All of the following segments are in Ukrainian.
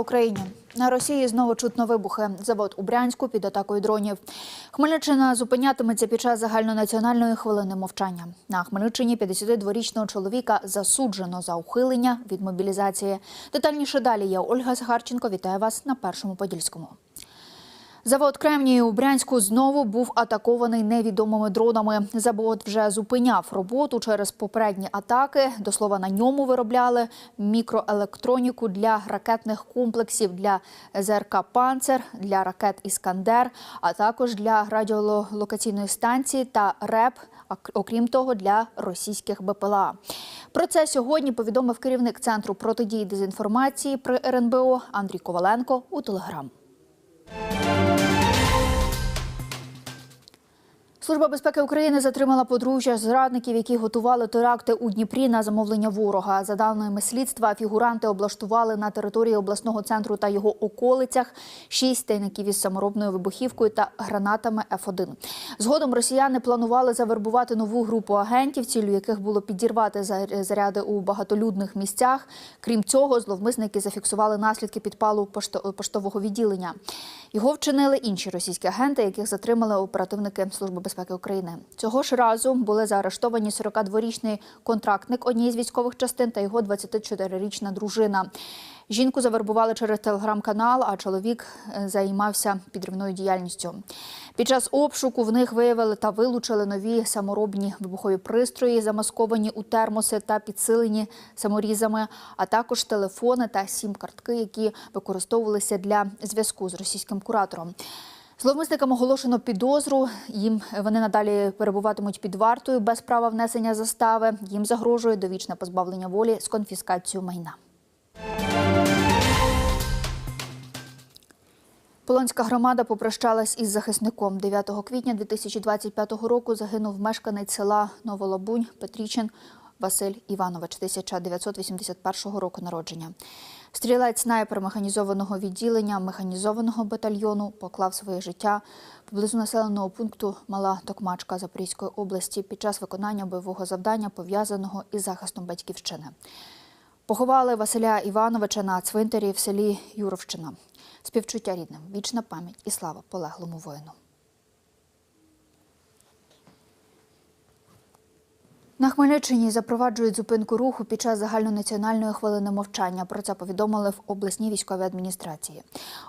Україні! На Росії знову чутно вибухи. Завод у Брянську під атакою дронів. Хмельниччина зупинятиметься під час загальнонаціональної хвилини мовчання. На Хмельниччині 52-річного чоловіка засуджено за ухилення від мобілізації. Детальніше далі я Ольга Захарченко. Вітаю вас на першому подільському. Завод Кремнії у Брянську знову був атакований невідомими дронами. Завод вже зупиняв роботу через попередні атаки. До слова, на ньому виробляли мікроелектроніку для ракетних комплексів для ЗРК Панцер, для ракет Іскандер, а також для радіолокаційної станції та РЕП. Окрім того, для російських БПЛА. Про це сьогодні повідомив керівник центру протидії дезінформації при РНБО Андрій Коваленко у Телеграм. Служба безпеки України затримала подружжя зрадників, які готували теракти у Дніпрі на замовлення ворога. За даними слідства, фігуранти облаштували на території обласного центру та його околицях шість тайників із саморобною вибухівкою та гранатами Ф1. Згодом росіяни планували завербувати нову групу агентів, цілю яких було підірвати заряди у багатолюдних місцях. Крім цього, зловмисники зафіксували наслідки підпалу пошто- поштового відділення. Його вчинили інші російські агенти, яких затримали оперативники Служби безпеки України. Цього ж разу були заарештовані 42-річний контрактник однієї з військових частин та його 24-річна дружина. Жінку завербували через телеграм-канал, а чоловік е, займався підривною діяльністю. Під час обшуку в них виявили та вилучили нові саморобні вибухові пристрої, замасковані у термоси та підсилені саморізами, а також телефони та сім-картки, які використовувалися для зв'язку з російським куратором. Зловмисникам оголошено підозру. Їм вони надалі перебуватимуть під вартою без права внесення застави. Їм загрожує довічне позбавлення волі з конфіскацією майна. Полонська громада попрощалась із захисником. 9 квітня 2025 року загинув мешканець села Новолабунь Петрічин Василь Іванович, 1981 року народження. Стрілець снайпер механізованого відділення механізованого батальйону поклав своє життя поблизу населеного пункту Мала Токмачка Запорізької області під час виконання бойового завдання, пов'язаного із захистом батьківщини. Поховали Василя Івановича на цвинтарі в селі Юровщина. Співчуття рідним, вічна пам'ять і слава полеглому воїну. На Хмельниччині запроваджують зупинку руху під час загальнонаціональної хвилини мовчання. Про це повідомили в обласній військовій адміністрації.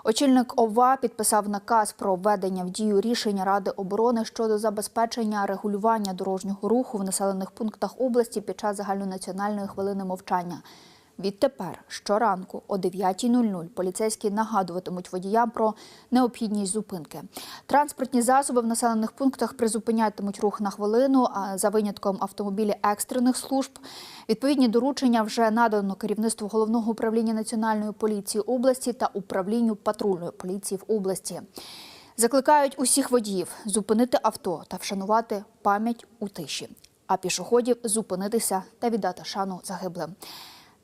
Очільник ОВА підписав наказ про введення в дію рішення Ради оборони щодо забезпечення регулювання дорожнього руху в населених пунктах області під час загальнонаціональної хвилини мовчання. Відтепер щоранку о 9.00 поліцейські нагадуватимуть водіям про необхідність зупинки. Транспортні засоби в населених пунктах призупинятимуть рух на хвилину, а за винятком автомобілів екстрених служб. Відповідні доручення вже надано керівництву головного управління національної поліції області та управлінню патрульної поліції в області. Закликають усіх водіїв зупинити авто та вшанувати пам'ять у тиші, а пішоходів зупинитися та віддати шану загиблим.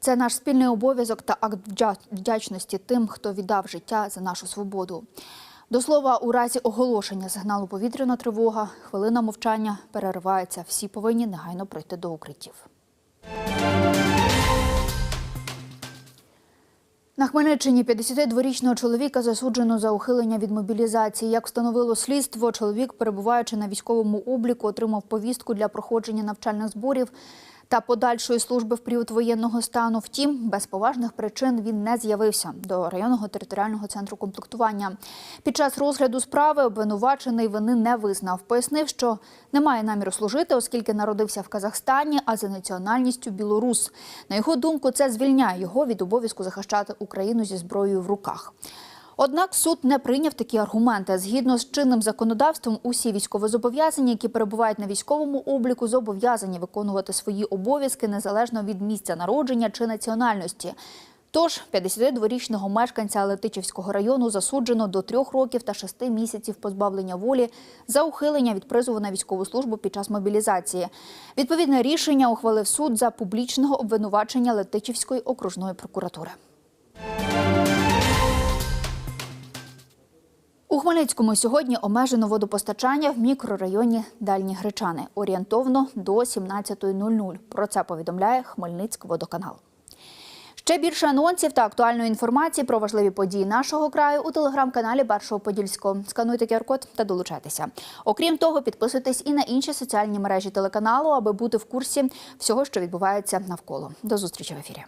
Це наш спільний обов'язок та акт вдячності тим, хто віддав життя за нашу свободу. До слова, у разі оголошення сигналу повітряна тривога, хвилина мовчання переривається. Всі повинні негайно пройти до укриттів. На Хмельниччині 52-річного чоловіка засуджено за ухилення від мобілізації. Як встановило слідство, чоловік, перебуваючи на військовому обліку, отримав повістку для проходження навчальних зборів та подальшої служби в період воєнного стану. Втім, без поважних причин він не з'явився до районного територіального центру комплектування. Під час розгляду справи обвинувачений вини не визнав. Пояснив, що не має наміру служити, оскільки народився в Казахстані, а за національністю білорус. На його думку, це звільняє його від обов'язку захищати Україну зі зброєю в руках. Однак суд не прийняв такі аргументи. Згідно з чинним законодавством, усі військовозобов'язані, які перебувають на військовому обліку, зобов'язані виконувати свої обов'язки незалежно від місця народження чи національності. Тож 52-річного мешканця Летичівського району засуджено до трьох років та шести місяців позбавлення волі за ухилення від призову на військову службу під час мобілізації. Відповідне рішення ухвалив суд за публічного обвинувачення Летичівської окружної прокуратури. Хмельницькому сьогодні обмежено водопостачання в мікрорайоні Дальні Гречани орієнтовно до 17.00. Про це повідомляє Хмельницькводоканал. Ще більше анонсів та актуальної інформації про важливі події нашого краю у телеграм-каналі Першого Подільського. Скануйте QR-код та долучайтеся. Окрім того, підписуйтесь і на інші соціальні мережі телеканалу, аби бути в курсі всього, що відбувається навколо. До зустрічі в ефірі.